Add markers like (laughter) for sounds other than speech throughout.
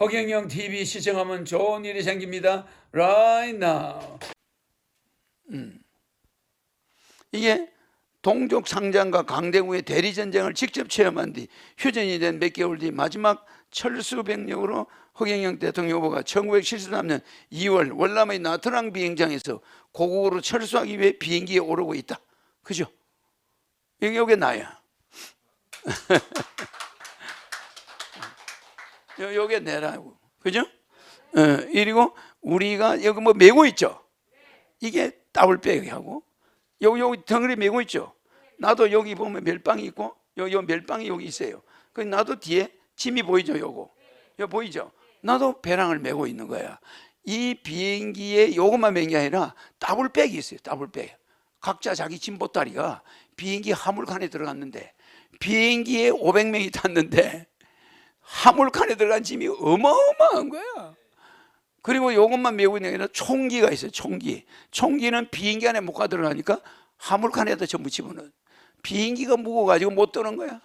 허경영 TV 시청하면 좋은 일이 생깁니다. Right now. 음. 이게 동족 상장과 강대구의 대리 전쟁을 직접 체험한 뒤 휴전이 된 몇 개월 뒤 마지막 철수 병력으로 허경영 대통령 후보가 1973년 2월 월남의 나트랑 비행장에서 고국으로 철수하기 위해 비행기에 오르고 있다. 그죠? 요게 나야. (laughs) 요- 요게 내라고. 그죠? 어, 그리고 우리가 여기 뭐 메고 있죠? 이게 따블백하고 여기 여기 덩어리 메고 있죠. 나도 여기 보면 멜빵이 있고 요, 요 멜빵이 여기 있어요. 그 나도 뒤에 짐이 보이죠, 요거. 요 보이죠? 나도 배낭을 메고 있는 거야. 이 비행기에 요것만 맨 게 아니라 따블백이 있어요. 따블백. 각자 자기 짐 보따리가 비행기 화물칸에 들어갔는데 비행기에 500명이 탔는데 화물칸에 들어간 짐이 어마어마한 거야. 그리고 요것만 메고 있는 게 아니라 총기가 있어요. 총기. 총기는 비행기 안에 못 가 들어가니까 화물칸에다 전부 집어넣어. 비행기가 무거워가지고 못 떠는 거야.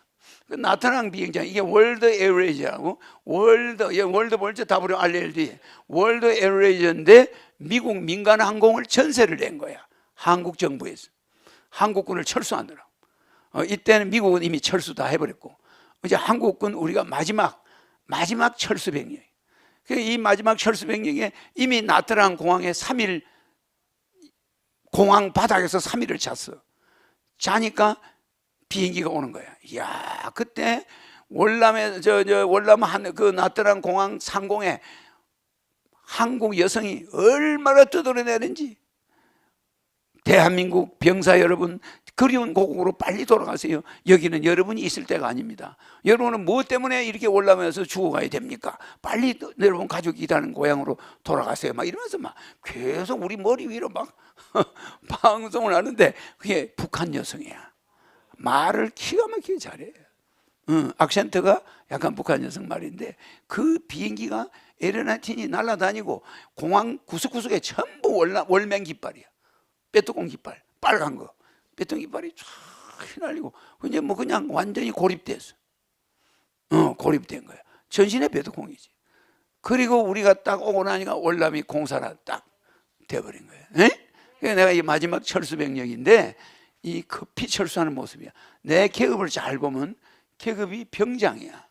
그 나트랑 비행장 이게 월드 에어레이즈하고 월드 예, 월드 볼트 W RLD 월드 에어레이즈인데 미국 민간 항공을 전세를 낸 거야. 한국 정부에서 한국군을 철수하느라. 어, 이때는 미국은 이미 철수 다 해버렸고 이제 한국군 우리가 마지막 마지막 철수 병력. 이 마지막 철수 병력에 이미 나트랑 공항에 3일 공항 바닥에서 3일을 잤어. 자니까 비행기가 오는 거야. 이야, 그때 월남에 저 저 월남 한 그 나트랑 공항 상공에 한국 여성이 얼마나 떠돌아내는지 대한민국 병사 여러분 그리운 고국으로 빨리 돌아가세요. 여기는 여러분이 있을 때가 아닙니다. 여러분은 무엇 때문에 이렇게 올라오면서 죽어가야 됩니까? 빨리 또 여러분 가족이 일하는 고향으로 돌아가세요. 막 이러면서 막 계속 우리 머리 위로 막 (laughs) 방송을 하는데 그게 북한 여성이야. 말을 기가 막히게 잘해. 응, 악센트가 약간 북한 여성 말인데 그 비행기가 에르나틴이 날아다니고 공항 구석구석에 전부 월맹 깃발이야. 빼뚜껑 깃발, 빨간 거. 빼뚜껑 깃발이 쫙 휘날리고 이제 뭐 그냥 완전히 고립됐어. 어, 고립된 거야. 전신에 빼뚜껑이지. 그리고 우리가 딱 오고 나니까 월남이 공사라 딱 돼버린 거야. 에? 그래서 내가 이 마지막 철수 병력인데 이 급히 철수하는 모습이야. 내 계급을 잘 보면 계급이 병장이야.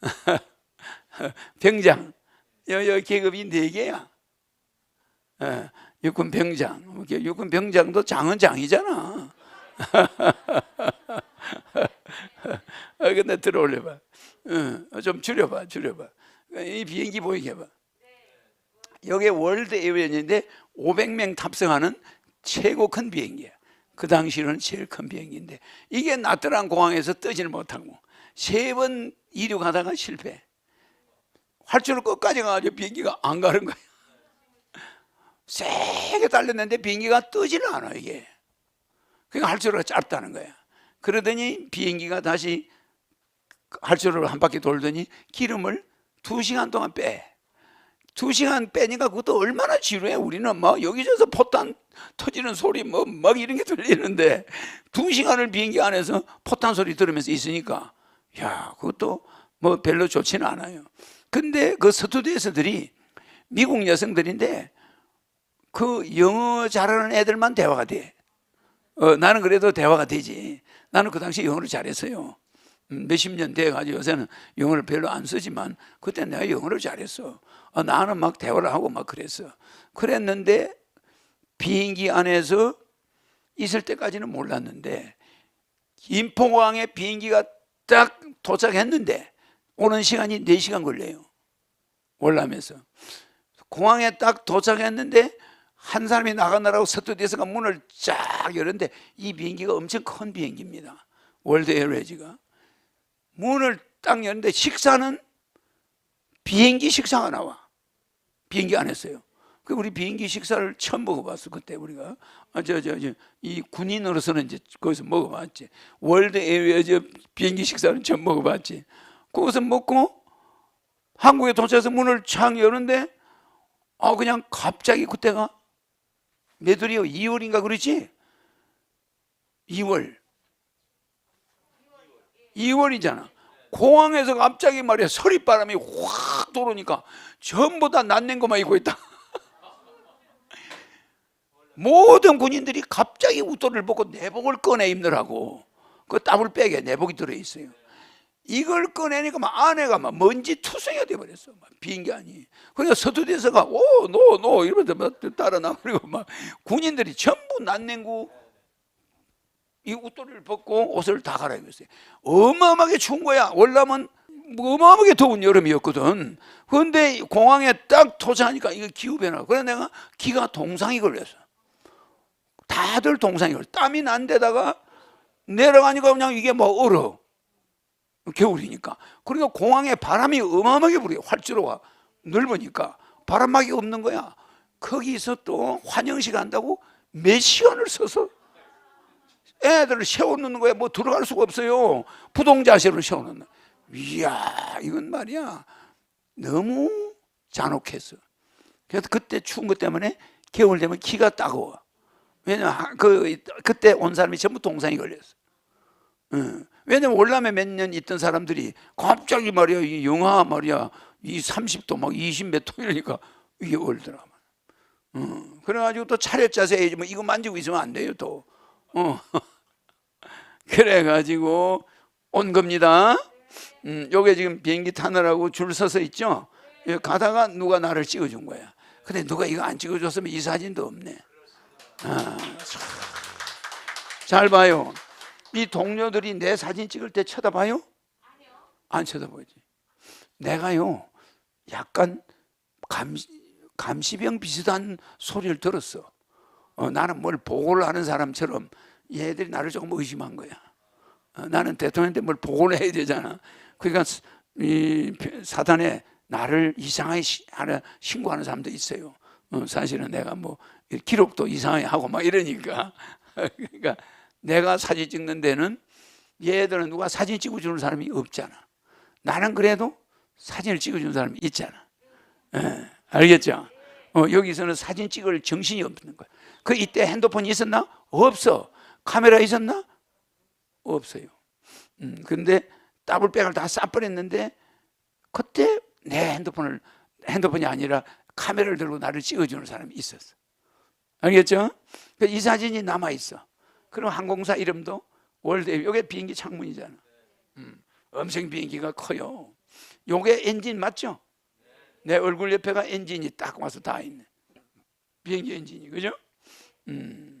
(laughs) 병장. 여, 여 계급이 네 개야. 예, 육군 병장. 이렇게 육군 병장도 장은 장이잖아. 아, (laughs) 근데 들어올려봐. 어, 좀 줄여봐, 줄여봐. 이 비행기 보이게 해봐. 여기 월드 에어웨이인데 500명 탑승하는 최고 큰 비행기야. 그 당시로는 제일 큰 비행기인데 이게 나트랑 공항에서 뜨지를 못하고 세 번 이륙하다가 실패. 활주로 끝까지 가가지고 비행기가 안 가는 거야. 세 게 달렸는데 비행기가 뜨지를 않아 이게. 그러니까 활주로가 짧다는 거야. 그러더니 비행기가 다시 활주로를 한 바퀴 돌더니 기름을 두 시간 동안 빼. 두 시간 빼니까 그것도 얼마나 지루해. 우리는 막 여기저기서 포탄 터지는 소리 뭐 막 이런 게 들리는데 두 시간을 비행기 안에서 포탄 소리 들으면서 있으니까 야 그것도 뭐 별로 좋지는 않아요. 근데 그 스튜디오스들이 미국 여성들인데 그 영어 잘하는 애들만 대화가 돼. 어, 나는 그래도 대화가 되지. 나는 그 당시 영어를 잘했어요. 음, 몇십 년 돼가지고 요새는 영어를 별로 안 쓰지만 그때 내가 영어를 잘했어. 어, 나는 막 대화를 하고 막 그랬어. 그랬는데 비행기 안에서 있을 때까지는 몰랐는데 인포공항에 비행기가 딱 도착했는데 오는 시간이 4시간 걸려요. 월남에서. 공항에 딱 도착했는데 한 사람이 나가느라고 서투디에서가 문을 쫙 열었는데 이 비행기가 엄청 큰 비행기입니다. 월드 에어웨이즈가. 문을 딱 열는데 식사는 비행기 식사가 나와. 비행기 안 했어요. 그 우리 비행기 식사를 처음 먹어봤어 그때 우리가 아, 저, 저, 저, 이 군인으로서는 이제 거기서 먹어봤지. 월드 에어웨이즈 비행기 식사는 처음 먹어봤지. 거기서 먹고 한국에 도착해서 문을 창 여는데 아 그냥 갑자기 그때가 몇 월이요? 2월인가 그러지? 2월. 2월이잖아. 공항에서 갑자기 말이야 서리바람이 확 돌으니까 전부 다 낫는 것만 입고 있다. (laughs) 모든 군인들이 갑자기 웃도를 벗고 내복을 꺼내 입느라고 그 땀을 빼게 내복이 들어 있어요. 이걸 꺼내니까 막 아내가 막 먼지 투성이가 돼버렸어. 막 비행기 아니. 그러니까 서두대서가 오 노 노 이러면서 막 따라 나버리고 막 군인들이 전부 난냉구 이 웃도리를 벗고 옷을 다 갈아입었어요. 어마어마하게 추운 거야. 월남은 뭐 어마어마하게 더운 여름이었거든. 그런데 공항에 딱 도착하니까 이거 기후 변화. 그래 내가 기가 동상이 걸렸어. 다들 동상이 걸려. 땀이 난 데다가 내려가니까 그냥 이게 뭐 얼어. 겨울이니까. 그러니까 공항에 바람이 어마어마하게 불어요. 활주로가 넓으니까 바람막이 없는 거야. 거기서 또 환영식 한다고 몇 시간을 서서 애들을 세워놓는 거야. 뭐 들어갈 수가 없어요. 부동자세로 세워놓는. 이야, 이건 말이야. 너무 잔혹했어. 그래서 그때 추운 것 때문에 겨울 되면 키가 따가워. 왜냐면 그 그때 온 사람이 전부 동상이 걸렸어. 응. 왜냐면 월남에 몇 년 있던 사람들이 갑자기 말이야 이 영하 말이야 이 30도 막 20몇 도 이러니까 이게 얼더라. 응. 그래가지고 또 차렷 자세 뭐 이거 만지고 있으면 안 돼요 또. 어. (laughs) 그래가지고 온 겁니다. 음, 요게 지금 비행기 타느라고 줄 서서 있죠. 여기 가다가 누가 나를 찍어준 거야. 근데 누가 이거 안 찍어줬으면 이 사진도 없네. 아, 참. 잘 봐요. 이 동료들이 내 사진 찍을 때 쳐다봐요? 안 쳐다보지. 내가요, 약간 감, 감시병 비슷한 소리를 들었어. 어, 나는 뭘 보고를 하는 사람처럼 얘들이 나를 조금 의심한 거야. 어, 나는 대통령한테 뭘 보고를 해야 되잖아. 그러니까 이 사단에 나를 이상하게 신고하는 사람도 있어요. 어, 사실은 내가 뭐 기록도 이상하게 하고 막 이러니까. (laughs) 그러니까 내가 사진 찍는 데는 얘들은 누가 사진 찍어주는 사람이 없잖아. 나는 그래도 사진을 찍어주는 사람이 있잖아. 예, 알겠죠? 어, 여기서는 사진 찍을 정신이 없는 거야. 그 이때 핸드폰이 있었나? 없어. 카메라 있었나? 없어요. 음, 근데 더블백을 다 싸버렸는데 그때 내 핸드폰을 핸드폰이 아니라 카메라를 들고 나를 찍어주는 사람이 있었어. 알겠죠? 그이 사진이 남아 있어. 그럼 항공사 이름도 월드. 이게 비행기 창문이잖아. 음, 엄청 비행기가 커요. 요게 엔진 맞죠? 내 얼굴 옆에가 엔진이 딱 와서 다 있네. 비행기 엔진이 그죠? 음.